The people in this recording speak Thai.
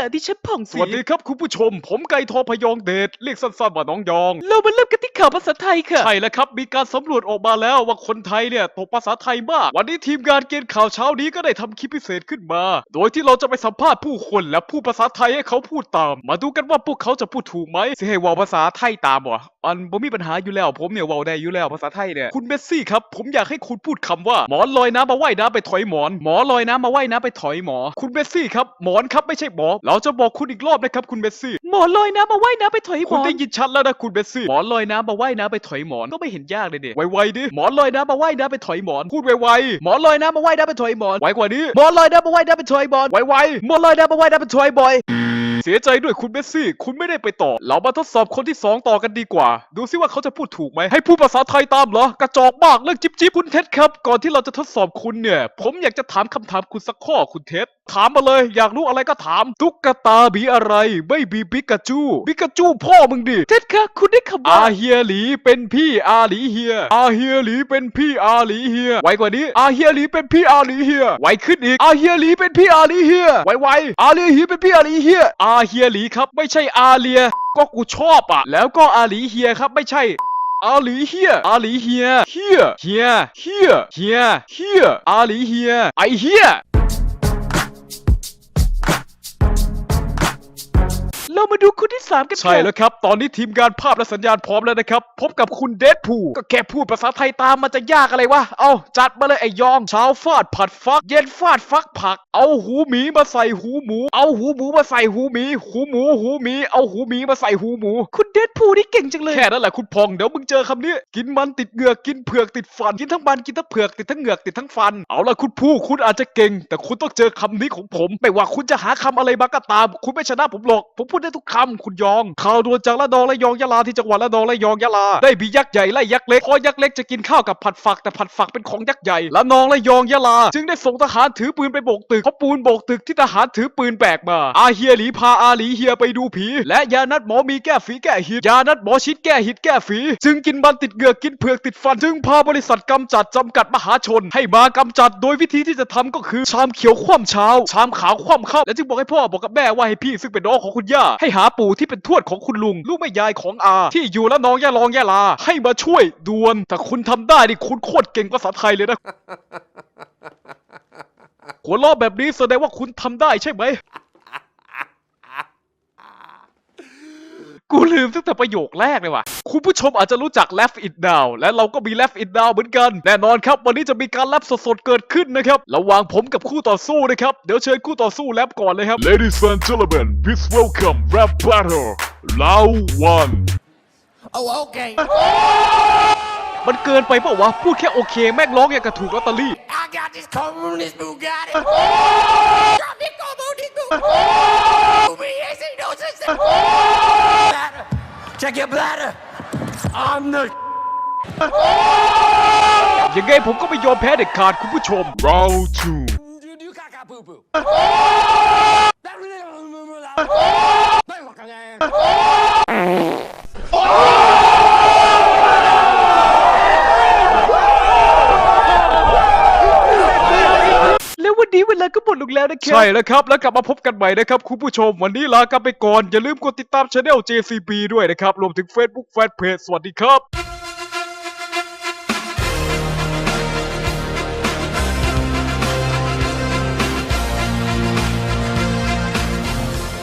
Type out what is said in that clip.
ะดิฉันผ่องสศรีวัสดีครับคุณผู้ชม ผมไก่ทอพยองเดชเรียกสั้นๆว่าน้องยอง เรามาเริ่มกันที่ข่าวภาษาไทยค่ะ ใช่แล้วครับ มีการสำรวจออกมาแล้วว่าคนไทยเนี่ยตกภาษาไทยมาก วันนี้ทีมงานเกณฑ์ข่าวเช้านี้ก็ได้ทำคลิปพิเศษขึ้นมา โดยที่เราจะไปสัมภาษณ์ผู้คนและพูดภาษาไทยให้เขาพูดตาม มาดูกันว่าพวกเขาจะพูดถูกไหมสิให้เว่าภาษาไทยตามวะอันบ่มีปัญหาอยู่แล้ว ผมเนี่ยเว่าได้อยู่แล้วภาษาไทยเนี่ยคุณเมสซี่ครับผมอยากให้คุณพูดคำว่าหมอนลอยน้ำมาว่ายน้ำไปถอยหมอน หมอลอยน้ำมาว่ายน้ำไปถอยหมอ คุณเมสซี่ครับหมอนครับไม่ใช่หมอเราจะบอกคุณอีกรอบนะครับคุณเมสซี่ หมอลอยน้ำมาว่ายน้ำไปถอยหมคุณอนได้ยินชัดแล้วนะคุณเบสซี่ หมอนลอยน้ำมาว่ายน้ำไปถอยหมอน ก็ไม่เห็นยากเลยเนี่ยไวๆดิ หมอนลอยน้ำมาว่ายน้ำไปถอยหมอน พูดไวๆ หมอนลอยน้ำมาว่ายน้ำไปถอยหมอน ไวกว่านี้ หมอลอยน้ำมาว่ายน้ำไปถอยหมอน ไวหมอลอยน้ำมาว่ายน้ำไปถอยบอยๆ เสียใจด้วยคุณเบสซี่ คุณไม่ได้ไปต่อ เรามาทดสอบคนที่สองต่อกันดีกว่า ดูซิว่าเขาจะพูดถูกไหม ให้พูดภาษาไทยตามเหรอ กระจอกมากเรื่องจิ๊บจิ๊บคุณเท็ดครับ ก่อนที่เราจะทดสอบคุณเนี่ย ผมอยากจะถามคำถามคุณสักข้อคุณเท็ด ถามมาเลย อยากรู้อะไรก็ถาม ตุ๊กตาบีอะไร ไม่บีปิกาจูปิกาจูพ่อมึงดิ เท็ดคะคุณได้คำว่าอาเฮียหลีเป็นพี่อาหลีเฮีย อาเฮียหลีเป็นพี่อาหลีเฮีย ไวกว่านี้ อาเฮียหลีเป็นพี่อาหลีเฮีย ไวขึ้นอีก อาเฮียหลีเป็นพี่อาหลีเฮีย ไวไวๆอาเลียหลีเป็นพี่อาหลีเฮียอาาเฮียหลีครับ ไม่ใช่อาเลีย ก็กูชอบอะ แล้วก็อาหลีเฮียครับไม่ใช่อาหลีเฮียอาหลีเฮียเฮียเฮียเฮียเฮียเฮียอาหลีเฮียไอเฮีย เรามาดูคนที่สามกันใช่แล้วครับ ตอนนี้ทีมงานภาพและสัญญาณพร้อมแล้วนะครับ พบกับคุณเดดพูก็แค่พูดภาษาไทยตามมันจะยากอะไรวะ เอาจัดมาเลยไอ้ยอง เช้าฟาดผัดฟัก เย็นฟาดฟักผัก เอาหูหมีมาใส่หูหมู เอาหูหมูมาใส่หูหมี หูหมู หูหมี เอาหูหมีมาใส่หูหมู คุณเดดพูลนี่เก่งจังเลย แค่นั้นแหละคุณพองเดี๋ยวมึงเจอคำนี้ กินมันติดเหงือกกินเผือกติดฟัน กินทั้งมันกินทั้งเผือกติดทั้งเหงือกติดทั้งฟัน เอาละคุณผู้คุณอาจจะเก่ง แต่คุณต้องเจอคำนี้ของผม ไม่ว่าคุณจะหาคำอะไรมาก็ตาม คุณไม่ชนะผมหรอก ผมพูดได้ทุกคำคุณยอง ข่าวด่วนจากละนองและยองยะลาที่จังหวัดละนองและยองยะลา ได้มียักษ์ใหญ่ไล่ยักษ์เล็กพอยักษ์เล็กจะกินข้าวกับผัดฝักแต่ผัดฝักเป็นของยักษ์ใหญ่ละนองและยองยะลา จึงได้ส่งทหารถือปืนไปโบกตึกเขาปูนโบกตึกที่ทหารถือปืนแบกมา อาเฮียหลีพาอาหลีเฮียไปดูผี และยานัดหมอมีแก้ฝีแก้หิดยานัดหมอชิดแก้หิดแก้ฝี จึงกินมันติดเหงือกกินเผือกติดฟัน จึงพาบริษัทกำจัดจำกัดมหาชน ให้มากำจัดโดยวิธีที่จะทำก็คือชามเขียวคว่ำเช้า ชามขาวคว่ำค่ำและจึงบอกให้พ่อบอกกับแม่ว่าให้พี่ซึ่งเป็นน้องของคุณย่าให้หาปู่ที่เป็นทวดของคุณลุง ลูกแม่ยายของอา ที่อยู่แล้วน้องย่ลองย่ลา ให้มาช่วยด่วนแต่คุณทำได้นี่คุณโคตรเก่งภาษาไทยเลยนะหัวเราะแบบนี้แสดงว่าคุณทำได้ใช่ไหม กู ลืมตั้งแต่ประโยคแรกเลยว่ะ คุณผู้ชมอาจจะรู้จัก Left It Down และเราก็มี Left It Down เหมือนกัน แน่นอนครับ วันนี้จะมีการแรปสดๆ เกิดขึ้นนะครับ ระหว่างผมกับคู่ต่อสู้นะครับ เดี๋ยวเชิญคู่ต่อสู้แรปก่อนเลยครับ Ladies and gentlemen, please welcome Rap Battle Round 1. Oh, okay. มันเกินไปเปล่าวะ พูดแค่โอเค แม่งร้องอย่างกระถูกลอตเตอรี่ I got this communist Bugatti. Drop it, I'm the ยังไงผมก็ไม่ยอมแพ้เด็ดขาดคุณผู้ชม Round 2. you do caca poo poo. แล้ววันนี้ เวลาก็หมดลงแล้วนะครับ ใช่แล้วครับ แล้วกลับมาพบกันใหม่นะครับ คุณผู้ชมวันนี้ลากันไปก่อน อย่าลืมกดติดตามช anel JCB ด้วยนะครับ รวมถึง Facebook Fanpage สวัสดีครับ